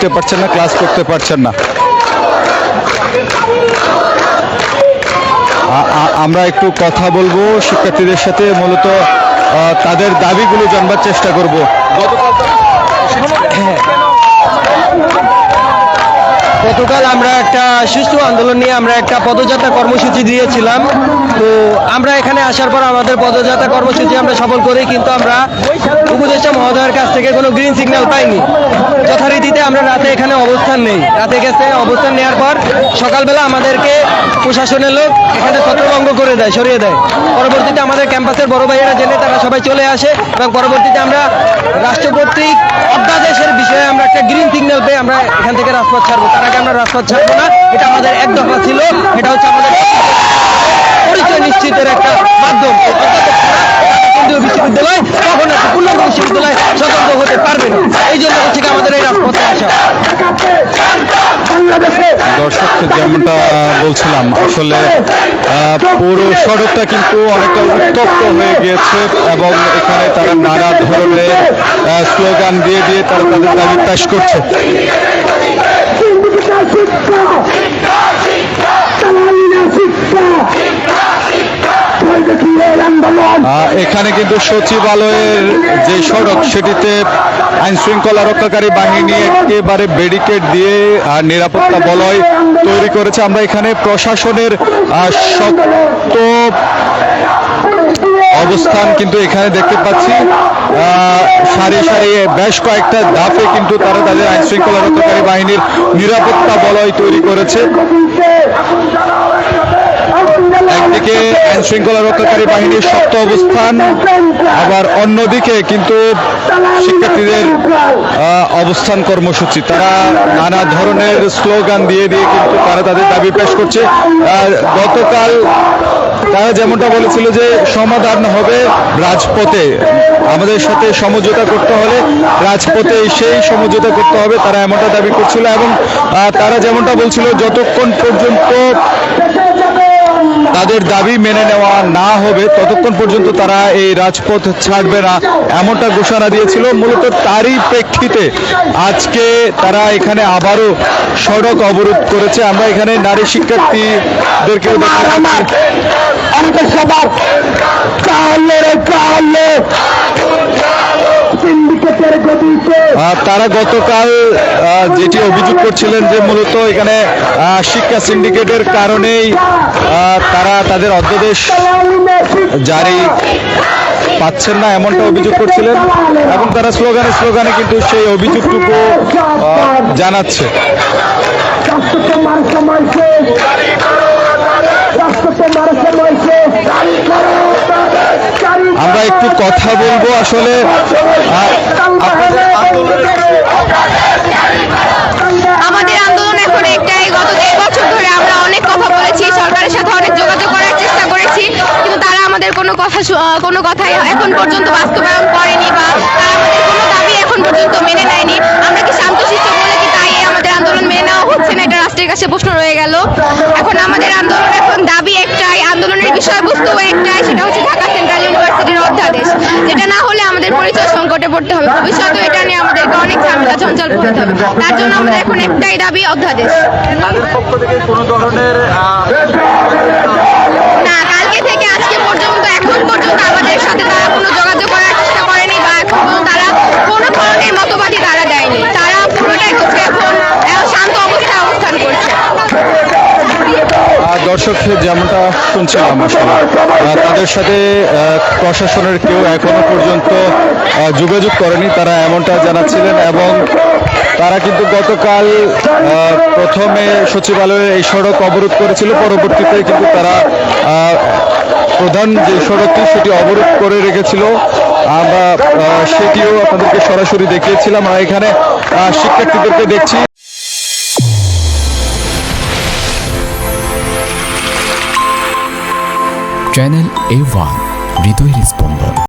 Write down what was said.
করতে পারছেন না ক্লাস করতে পারছেন না। আমরা একটু কথা বলব শিক্ষার্থীদের সাথে, মূলত তাদের দাবিগুলো জানবার চেষ্টা করব। গতকাল আমরা একটা সুষ্ঠু আন্দোলন নিয়ে আমরা একটা পদযাত্রা কর্মসূচি দিয়েছিলাম। তো আমরা এখানে আসার পর আমাদের পদযাত্রা কর্মসূচি আমরা সফল করি, কিন্তু আমরা মহোদয়ের কাছ থেকে কোনো গ্রিন সিগন্যাল পাইনি। যথারীতিতে আমরা রাতে এখানে অবস্থান নেই। রাতে গেছে, অবস্থান নেওয়ার পর সকালবেলা আমাদেরকে প্রশাসনের লোক এখানে ছত্রভঙ্গ করে দেয়, সরিয়ে দেয়। পরবর্তীতে আমাদের ক্যাম্পাসের বড় ভাইয়েরা জেনে তারা সবাই চলে আসে এবং পরবর্তীতে আমরা রাষ্ট্রপতি অধ্যাদেশের বিষয়ে আমরা একটা গ্রিন সিগন্যাল পেয়ে আমরা এখান থেকে রাজপথ ছাড়বো। তার আগে আমরা রাজপথ ছাড়বো না, এটা আমাদের এক দফা ছিল, এটা হচ্ছে আমাদের পরিচয় নিশ্চিতের একটা মাধ্যম কেন্দ্রীয় বিশ্ববিদ্যালয় কখনো একটা পূর্ণাঙ্গ বিশ্ববিদ্যালয় স্বতন্ত্র হতে পারবে না এই জন্য হচ্ছে কি আমাদের এই রাজপথে আসা দর্শক যেমনটা বলছিলাম, আসলে পুরো সড়কটা কিন্তু অনেকটা উত্তপ্ত হয়ে গিয়েছে এবং এখানে তারা নানা ধরনের স্লোগান দিয়ে দিয়ে তারা তাদের দাবি পেশ করছে। এখানে কিন্তু সচিবালয়ের যে সড়ক সেটিতে আইন শৃঙ্খলা রক্ষাকারী বাহিনী একেবারে ব্যারিকেড দিয়ে নিরাপত্তা বলয় তৈরি করেছে। আমরা এখানে প্রশাসনের শক্ত অবস্থান কিন্তু এখানে দেখতে পাচ্ছি। সারি সারি বেশ কয়েকটা ধাপে কিন্তু তারা তাদের আইন শৃঙ্খলা রক্ষাকারী বাহিনীর নিরাপত্তা বলয় তৈরি করেছে। একদিকে আইন শৃঙ্খলা রক্ষাকারী বাহিনীর শক্ত অবস্থান, আবার অন্যদিকে কিন্তু শিক্ষার্থীদের অবস্থান কর্মসূচি। তারা নানা ধরনের স্লোগান দিয়ে দিয়ে কিন্তু তারা তাদের দাবি পেশ করছে। গতকাল তারা যেমনটা বলেছিল যে সমাধান হবে রাজপথে। আমাদের সাথে সমঝোতা করতে হলে রাজপথে সেই সমঝোতা করতে হবে, তারা এমনটা দাবি করছিল এবং তারা যেমনটা বলছিল, যতক্ষণ পর্যন্ত তাদের দাবি মেনে নেওয়া না হবে, ততক্ষণ পর্যন্ত তারা এই রাজপথ ছাড়বে না, এমনটা ঘোষণা দিয়েছিল। মূলত তারই প্রেক্ষিতে আজকে তারা এখানে আবারও সড়ক অবরোধ করেছে। আমরা এখানে নারী শিক্ষার্থীদেরকেও দেখা তারা গতকাল যেটি অভিযোগ করছিলেন যে মূলত এখানে শিক্ষা সিন্ডিকেটের কারণেই তারা তাদের অধ্যাদেশ জারি পাচ্ছেন না, এমনটা অভিযোগ করছিলেন এবং তারা স্লোগানে স্লোগানে কিন্তু সেই অভিযোগটুকু জানাচ্ছে। আমরা একটু কথা বলব আসলে আহ, আপনাদের আন্দোলনের আমাদের আন্দোলন এখন একটাই গত দেড় বছর ধরে আমরা অনেক কথা বলেছি সরকারের সাথে অনেক যোগাযোগ করার চেষ্টা করেছি কিন্তু তারা আমাদের কোনো কথা কোনো কথাই এখন পর্যন্ত বাস্তবায়ন করেনি বা কোনো দাবি এখন পর্যন্ত মেনে নেয়নি। আমরা কি শান্তশিষ্ট বলে কি তাই আমাদের আন্দোলন মেনে নেওয়া হচ্ছে না? এটা রাষ্ট্রের কাছে প্রশ্ন রয়ে গেল। এখন আমাদের আন্দোলন এখন দাবি একটাই, আন্দোলনের বিষয়বস্তু একটাই, সেটা হচ্ছে ঢাকা সেন্ট্রাল ইউনিভার্সিটির অধ্যাদেশ। যেটা না হলে আমাদের পরিচয় সংকটে পড়তে হবে। ভবিষ্যতে এটা নিয়ে আমাদেরকে অনেক ঝামেলা ঝঞ্ঝাল করতে হবে। তার জন্য আমাদের এখন একটাই দাবি, অধ্যাদেশ। পক্ষ থেকে কোনো ধরনের এখন পর্যন্ত আমাদের সাথে তারা কোনো যোগাযোগ করার চেষ্টা করেনি বা তারা কোনো ধরনের তারা দেয়নি। তারা পুরোটাই হচ্ছে এখন শান্ত অবস্থায় অবস্থান করছে। দর্শক যেমনটা শুনছিলাম আসলে তাদের সাথে প্রশাসনের কেউ এখনও পর্যন্ত যোগাযোগ করেনি, তারা এমনটা জানাচ্ছিলেন এবং তারা কিন্তু গতকাল প্রথমে সচিবালয়ে এই সড়ক অবরোধ করেছিল, পরবর্তীতে কিন্তু তারা প্রধান যে সড়কটি, সেটি অবরোধ করে রেখেছিল। আমরা সেটিও আপনাদেরকে সরাসরি দেখিয়েছিলাম। আর এখানে শিক্ষার্থীদেরকে দেখছি। চ্যানেল এ ওয়ান হৃদয়ের স্পন্দন।